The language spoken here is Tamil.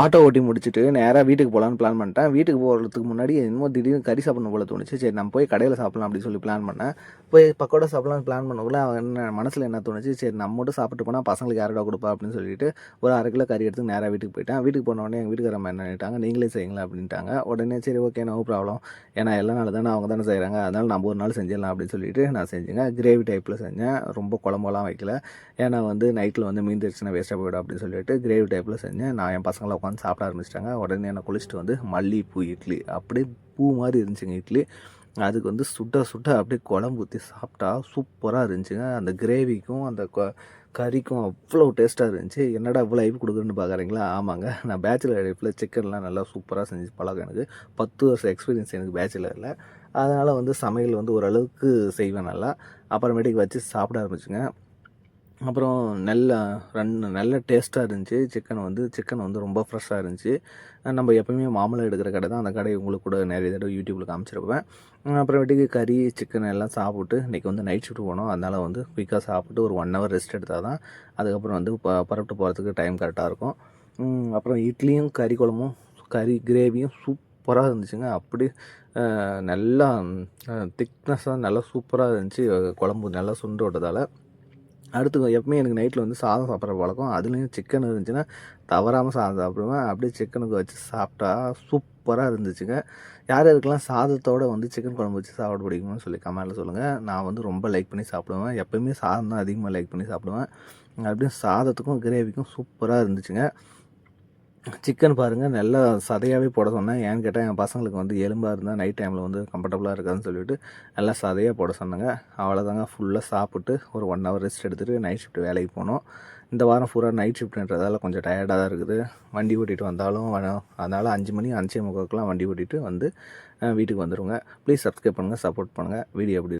ஆட்டோ ஓட்டி முடிச்சுட்டு நேராக வீட்டுக்கு போகலான்னு பிளான் பண்ணிட்டேன். வீட்டுக்கு போகிறதுக்கு முன்னாடி என்னமோ திடீர்னு கறி சாப்பிடணும் போல தோணுச்சு. சரி நம்ம போய் கடையில் சாப்பிடலாம் அப்படின்னு சொல்லி பிளான் பண்ணேன். போய் பக்கோடா சாப்பிடலாம்னு பிளான் பண்ணக்குள்ள அவன் என்ன மனசில் என்ன தோணுச்சு? சரி நம்ம மட்டும் சாப்பிட்டு போனால் பசங்களுக்கு யாரோட கொடுப்பா அப்படின்னு சொல்லிட்டு ஒரு அரை கிலோ கறி எடுத்து நேராக வீட்டுக்கு போயிட்டேன். வீட்டுக்கு போன உடனே எங்கள் வீட்டுக்காரம்மா என்ன நினைட்டாங்க? நீங்களே செய்யுங்களா அப்படின்ட்டாங்க. உடனே சரி ஓகே நோ ப்ராப்ளம் ஏன்னா எல்லா நாள் தானே அவங்க தானே செய்கிறாங்க அதனால் நம்ம ஒரு நாள் செஞ்சிடலாம் அப்படின்னு சொல்லிட்டு நான் செஞ்சேங்க. கிரேவி டைப்பில் செஞ்சேன். ரொம்ப குழம்பெல்லாம் வைக்கல. ஏன்னா வந்து நைட்டில் வந்து மீன் வேஸ்ட்டாக போயிடும் அப்படின்னு சொல்லிட்டு கிரேவி டைப்பில் செஞ்சேன். நான் என் பசங்களை உட்காந்து சாப்பிட ஆரம்பிச்சிட்டாங்க. உடனே என்னை குளிச்சுட்டு வந்து மல்லிகைப்பூ இட்லி அப்படியே பூ மாதிரி இருந்துச்சுங்க இட்லி. அதுக்கு வந்து சுட்ட சுட்ட அப்படியே குழம்பு ஊற்றி சாப்பிட்டா சூப்பராக இருந்துச்சுங்க. அந்த கிரேவிக்கும் அந்த கறிக்கும் அவ்வளோ டேஸ்ட்டாக இருந்துச்சு. என்னடா இவ்வளோ ஐப்பு கொடுக்குறேன்னு பார்க்குறீங்களா ஆமாங்க. நான் பேச்சுலர் லைஃப்பில் சிக்கன்லாம் நல்லா சூப்பராக செஞ்சு பழக்கம் எனக்கு. பத்து வருஷம் எக்ஸ்பீரியன்ஸ் எனக்கு பேச்சுலரில் அதனால் வந்து சமையல் வந்து ஓரளவுக்கு செய்வேன் நல்லா. அப்புறமேட்டுக்கு வச்சு சாப்பிட ஆரம்பிச்சுங்க. அப்புறம் நல்ல ரன் நல்ல டேஸ்ட்டாக இருந்துச்சு. சிக்கன் வந்து சிக்கன் வந்து ரொம்ப ஃப்ரெஷ்ஷாக இருந்துச்சு. நம்ம எப்போயுமே மாமலை எடுக்கிற கடை தான். அந்த கடை உங்களுக்கு கூட நிறைய தடவை யூடியூப்பில் காமிச்சிருப்பேன். அப்புறமேட்டுக்கு கறி சிக்கன் எல்லாம் சாப்பிட்டு இன்றைக்கி வந்து நைட் ஷிஃப்ட் போனோம். அதனால் வந்து குயிக்காக சாப்பிட்டு ஒரு ஒன் ஹவர் ரெஸ்ட் எடுத்தால் தான் அதுக்கப்புறம் வந்து ப புறப்பட்டு போகிறதுக்கு டைம் கரெக்டாக இருக்கும். அப்புறம் இட்லியும் கறி குழம்பும் கறி கிரேவியும் சூப்பராக இருந்துச்சுங்க. அப்படி நல்லா திக்னஸாக நல்லா சூப்பராக இருந்துச்சு. குழம்பு நல்லா சுண்டு விட்டதால். அடுத்து எப்பவுமே எனக்கு நைட்டில் வந்து சாதம் சாப்பிட்ற பழக்கம். அதுலேயும் சிக்கன் இருந்துச்சுன்னா தவறாமல் சாதம் சாப்பிடுவேன். அப்படியே சிக்கனுக்கு வச்சு சாப்பிட்டா சூப்பராக இருந்துச்சுங்க. யார் யாருக்கெல்லாம் சாதத்தோடு வந்து சிக்கன் குழம்பு வச்சு சாப்பிட பிடிக்கும்னு சொல்லி கமெண்டில் சொல்லுங்கள் நான் வந்து ரொம்ப லைக் பண்ணி சாப்பிடுவேன். எப்போயுமே சாதம் தான் அதிகமாக லைக் பண்ணி சாப்பிடுவேன். அப்படியே சாதத்துக்கும் கிரேவிக்கும் சூப்பராக இருந்துச்சுங்க. சிக்கன் பாருங்கள் நல்லா சதையாகவே போட சொன்னேன். ஏன்னு கேட்டால் என் பசங்களுக்கு வந்து எலும்பாக இருந்தால் நைட் டைமில் வந்து கம்ஃபர்டபுளாக இருக்காதுன்னு சொல்லிட்டு நல்லா சதையாக போட சொன்னாங்க. அவ்வளோதாங்க ஃபுல்லாக சாப்பிட்டு ஒரு ஒன் ஹவர் ரெஸ்ட் எடுத்துகிட்டு நைட் ஷிஃப்ட் வேலைக்கு போனோம். இந்த வாரம் ஃபூரா நைட் ஷிஃப்ட்ன்றதால கொஞ்சம் டயர்டாக தான் இருக்குது. வண்டி ஓட்டிகிட்டு வந்தாலும் அதனால் அஞ்சு மணி அஞ்சே முக்காக்கெலாம் வண்டி ஓட்டிகிட்டு வந்து வீட்டுக்கு வந்துடுங்க ப்ளீஸ் சப்ஸ்கிரைப் பண்ணுங்கள் சப்போர்ட் பண்ணுங்கள் வீடியோ எப்படி